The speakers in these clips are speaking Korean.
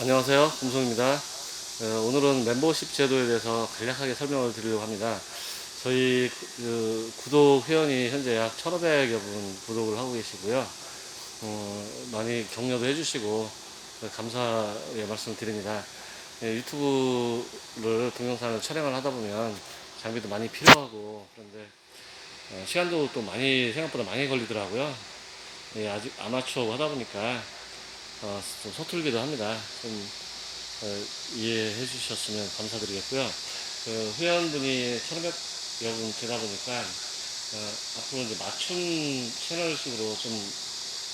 안녕하세요. 금송입니다. 어, 오늘은 멤버십 제도에 대해서 간략하게 설명을 드리려고 합니다. 저희 그 구독 회원이 현재 약 1,500여 분 구독을 하고 계시고요. 어, 많이 격려도 해주시고 감사의 말씀 드립니다. 예, 유튜브를 동영상을 촬영을 하다 보면 장비도 많이 필요하고 그런데 어, 시간도 또 많이 생각보다 많이 걸리더라고요. 예, 아직 아마추어고 하다 보니까 어, 좀 서툴기도 합니다. 좀 어, 이해해 주셨으면 감사드리겠고요. 그 회원분이 1,500여 분 되다 보니까 어, 앞으로 이제 맞춤 채널식으로 좀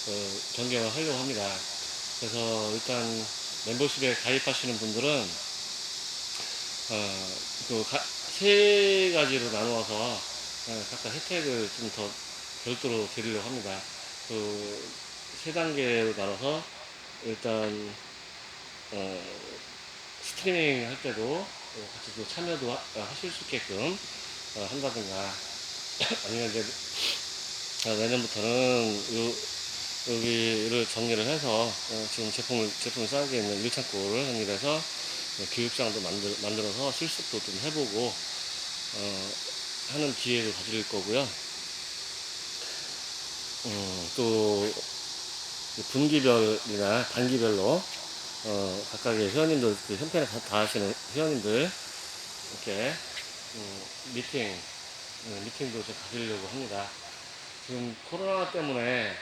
어, 변경을 하려고 합니다. 그래서 일단 멤버십에 가입하시는 분들은 어, 그세 가지로 나누어서 어, 각각 혜택을 좀 더 별도로 드리려고 합니다. 그 세 단계로 나눠서 일단 어, 스트리밍 할 때도 어, 같이 또 참여도 하, 하실 수 있게끔 어, 한다든가 아니면 이제 어, 내년부터는 요, 여기를 정리를 해서 어, 지금 제품을 제품을 싸게 있는 일창고를 정리해서 어, 교육장도 만들, 만들어서 실습도 좀 해보고 어, 하는 기회를 가질 거고요. 음, 또 분기별이나 단기별로 어, 각각의 회원님들 그 형편에 다, 다 하시는 회원님들 이렇게 음, 미팅 음, 미팅도 좀 가지려고 합니다. 지금 코로나 때문에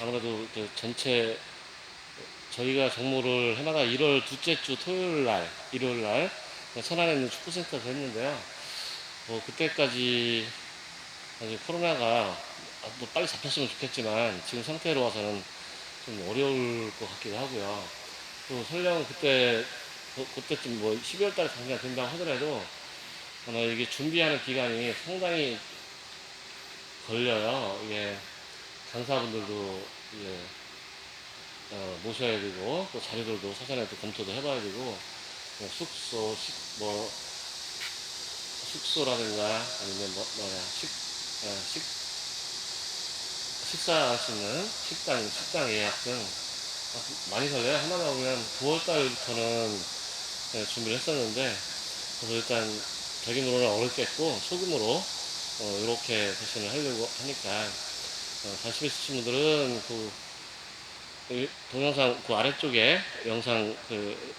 아무래도 그 전체 저희가 정모를 해마다 1월 둘째 주 토요일 날, 일요일 날 천안에 있는 축구센터에서 했는데요. 뭐 그때까지 코로나가 뭐 빨리 잡혔으면 좋겠지만 지금 상태로 와서는 좀 어려울 것 같기도 하고요. 또 설령 그때 그- 그때쯤 뭐 12월 달에 장기가 된다고 하더라도 아마 이게 준비하는 기간이 상당히 걸려요. 이게 강사분들도 이제 어, 모셔야 되고 또 자료들도 사전에 또 검토도 해봐야 되고 뭐 숙소, 식, 뭐 숙소라든가 아니면 뭐 뭐야 식, 어, 식 있는 식당, 식당 예약 등 많이 설레요. 하나만 보면 9월달부터는 준비를 했었는데 그래서 일단 대규모로는 어렵겠고 소규모로 어, 이렇게 세션을 하려고 하니까 어, 관심 있으신 분들은 그이 동영상 그 아래쪽에 영상 그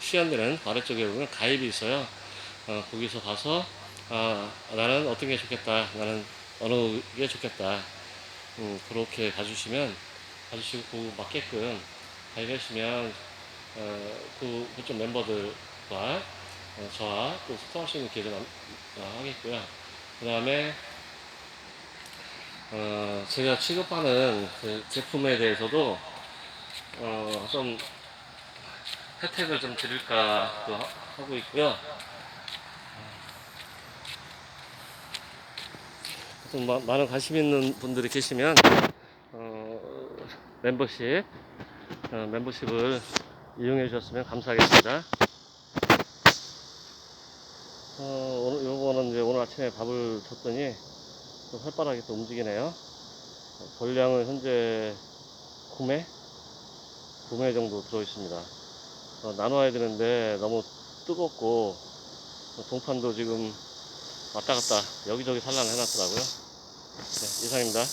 시연되는 그 아래쪽에 보면 가입이 있어요. 어, 거기서 봐서 아 나는 어떤 게 좋겠다. 나는 어느 게 좋겠다. 음, 그렇게 봐주시면 봐주시고 그 맞게끔 가입하시면 어, 그 그쪽 멤버들과 어, 저와 또 소통할 수 있는 기회를 만- 어, 하겠고요. 그 다음에 어, 제가 취급하는 그 제품에 대해서도 어, 좀 혜택을 좀 드릴까 하고 있고요. 좀 마- 많은 관심 있는 분들이 계시면 어, 멤버십 어, 멤버십을 이용해 주셨으면 감사하겠습니다. 어, 오늘 요거는 이제 오늘 아침에 밥을 줬더니 또 활발하게 또 움직이네요. 어, 권량은 현재 9매? 9매 정도 들어 있습니다. 어, 나눠야 되는데 너무 뜨겁고 어, 동판도 지금 왔다 갔다 여기저기 산란을 해놨더라고요. 네, 이상입니다.